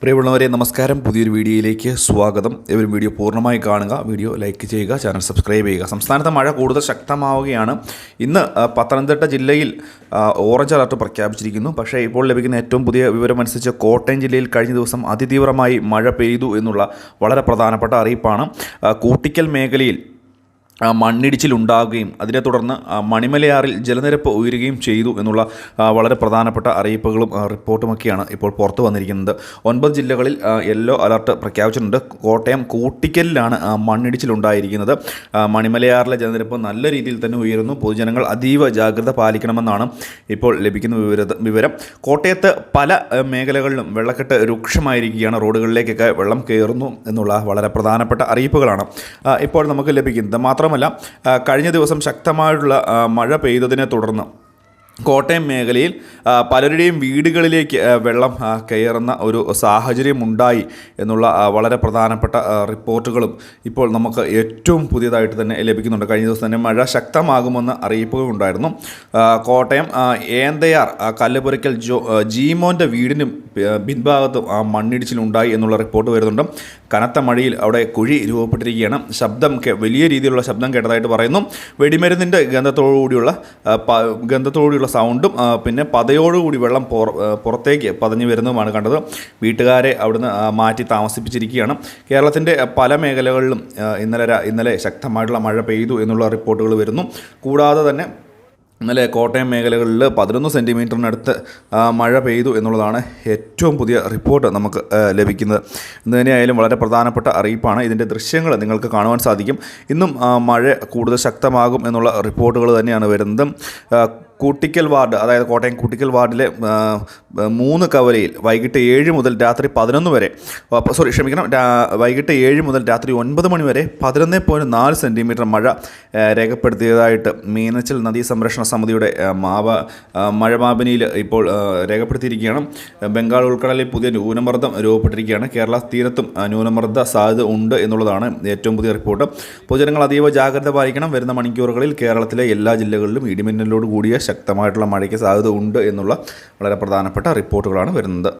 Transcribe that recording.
പ്രിയമുള്ളവരെ നമസ്കാരം. പുതിയൊരു വീഡിയോയിലേക്ക് സ്വാഗതം. ഇവരും വീഡിയോ പൂർണമായി കാണുക വീഡിയോ ലൈക്ക് ചെയ്യുക ചാനൽ സബ്സ്ക്രൈബ് ചെയ്യുക. സംസ്ഥാനത്ത് മഴ കൂടുതൽ ശക്തമാവുകയാണ്. ഇന്ന് പത്തനംതിട്ട ജില്ലയിൽ ഓറഞ്ച് അലർട്ട് പ്രഖ്യാപിച്ചിരിക്കുന്നു. പക്ഷേ ഇപ്പോൾ ലഭിക്കുന്ന ഏറ്റവും പുതിയ വിവരമനുസരിച്ച് കോട്ടയം ജില്ലയിൽ കഴിഞ്ഞ ദിവസം അതിതീവ്രമായി മഴ പെയ്തു എന്നുള്ള വളരെ പ്രധാനപ്പെട്ട അറിയിപ്പാണ്. കൂട്ടിക്കൽ മേഖലയിൽ മണ്ണിടിച്ചിലുണ്ടാകുകയും അതിനെ തുടർന്ന് മണിമലയാറിൽ ജലനിരപ്പ് ഉയരുകയും ചെയ്തു എന്നുള്ള വളരെ പ്രധാനപ്പെട്ട അറിയിപ്പുകളും റിപ്പോർട്ടുമൊക്കെയാണ് ഇപ്പോൾ പുറത്തു വന്നിരിക്കുന്നത്. ഒൻപത് ജില്ലകളിൽ യെല്ലോ അലർട്ട് പ്രഖ്യാപിച്ചിട്ടുണ്ട്. കോട്ടയം കൂട്ടിക്കലിലാണ് മണ്ണിടിച്ചിലുണ്ടായിരിക്കുന്നത്. മണിമലയാറിലെ ജലനിരപ്പ് നല്ല രീതിയിൽ തന്നെ ഉയരുന്നു. പൊതുജനങ്ങൾ അതീവ ജാഗ്രത പാലിക്കണമെന്നാണ് ഇപ്പോൾ ലഭിക്കുന്ന വിവര വിവരം. കോട്ടയത്ത് പല മേഖലകളിലും വെള്ളക്കെട്ട് രൂക്ഷമായിരിക്കുകയാണ്. റോഡുകളിലേക്കൊക്കെ വെള്ളം കയറുന്നു എന്നുള്ള വളരെ പ്രധാനപ്പെട്ട അറിയിപ്പുകളാണ് ഇപ്പോൾ നമുക്ക് ലഭിക്കുന്നത്. മാത്രമല്ല കഴിഞ്ഞ ദിവസം ശക്തമായിട്ടുള്ള മഴ പെയ്തതിനെ തുടർന്ന് കോട്ടയം മേഖലയിൽ പലരുടെയും വീടുകളിലേക്ക് വെള്ളം കയറുന്ന ഒരു സാഹചര്യം ഉണ്ടായി എന്നുള്ള വളരെ പ്രധാനപ്പെട്ട റിപ്പോർട്ടുകളും ഇപ്പോൾ നമുക്ക് ഏറ്റവും പുതിയതായിട്ട് തന്നെ ലഭിക്കുന്നുണ്ട്. കഴിഞ്ഞ ദിവസം തന്നെ മഴ ശക്തമാകുമെന്ന് അറിയിപ്പുകൾ ഉണ്ടായിരുന്നു. കോട്ടയം ഏന്തയാർ കല്ലുപുരയ്ക്കൽ ജോ ജീമോന്റെ വീടിനും പിൻഭാഗത്തും ആ, മണ്ണിടിച്ചിലുണ്ടായി എന്നുള്ള റിപ്പോർട്ട് വരുന്നുണ്ട്. കനത്ത മഴയിൽ അവിടെ കുഴി രൂപപ്പെട്ടിരിക്കുകയാണ്. ശബ്ദം വലിയ രീതിയിലുള്ള ശബ്ദം കേട്ടതായിട്ട് പറയുന്നു. വെടിമരുന്നിന്റെ ഗന്ധത്തോടുകൂടിയുള്ള ഗന്ധത്തോടുകൂടിയുള്ള സൗണ്ടും പിന്നെ പതയോടുകൂടി വെള്ളം പുറത്തേക്ക് പതഞ്ഞു വരുന്നതുമാണ് കണ്ടത്. വീട്ടുകാരെ അവിടുന്ന് മാറ്റി താമസിപ്പിച്ചിരിക്കുകയാണ്. കേരളത്തിന്റെ പല മേഖലകളിലും ഇന്നലെ ഇന്നലെ ശക്തമായിട്ടുള്ള മഴ പെയ്തു എന്നുള്ള റിപ്പോർട്ടുകൾ വരുന്നു. കൂടാതെ തന്നെ ഇന്നലെ കോട്ടയം മേഖലകളിൽ പതിനൊന്ന് സെന്റിമീറ്ററിനടുത്ത് മഴ പെയ്തു എന്നുള്ളതാണ് ഏറ്റവും പുതിയ റിപ്പോർട്ട് നമുക്ക് ലഭിക്കുന്നത്. ഇന്ന് തന്നെയായാലും വളരെ പ്രധാനപ്പെട്ട അറിയിപ്പാണ്. ഇതിന്റെ ദൃശ്യങ്ങൾ നിങ്ങൾക്ക് കാണുവാൻ സാധിക്കും. ഇന്നും മഴ കൂടുതൽ ശക്തമാകും എന്നുള്ള റിപ്പോർട്ടുകൾ തന്നെയാണ് വരുന്നത്. കൂട്ടിക്കൽ വാർഡ് അതായത് കോട്ടയം കൂട്ടിക്കൽ വാർഡിലെ മൂന്ന് കവലയിൽ വൈകിട്ട് ഏഴ് മുതൽ രാത്രി പതിനൊന്ന് വരെ സോറി ക്ഷമിക്കണം വൈകിട്ട് ഏഴ് മുതൽ രാത്രി ഒൻപത് മണി വരെ പതിനൊന്ന് പോയിന്റ് നാല് സെന്റിമീറ്റർ മഴ രേഖപ്പെടുത്തിയതായിട്ട് മീനച്ചൽ നദീ സംരക്ഷണ സമിതിയുടെ മാവ മഴമാപിനിയിൽ ഇപ്പോൾ രേഖപ്പെടുത്തിയിരിക്കുകയാണ്. ബംഗാൾ ഉൾക്കടലിൽ പുതിയ ന്യൂനമർദ്ദം രൂപപ്പെട്ടിരിക്കുകയാണ്. കേരള തീരത്തും ന്യൂനമർദ്ദ സാധ്യത ഉണ്ട് എന്നുള്ളതാണ് ഏറ്റവും പുതിയ റിപ്പോർട്ട്. പൊതുജനങ്ങൾ അതീവ ജാഗ്രത പാലിക്കണം. വരുന്ന മണിക്കൂറുകളിൽ കേരളത്തിലെ എല്ലാ ജില്ലകളിലും ഇടിമിന്നലോട് കൂടിയ ശക്തമായിട്ടുള്ള മഴയ്ക്ക് സാധ്യത ഉണ്ട് എന്നുള്ള വളരെ പ്രധാനപ്പെട്ട റിപ്പോർട്ടുകളാണ് വരുന്നത്.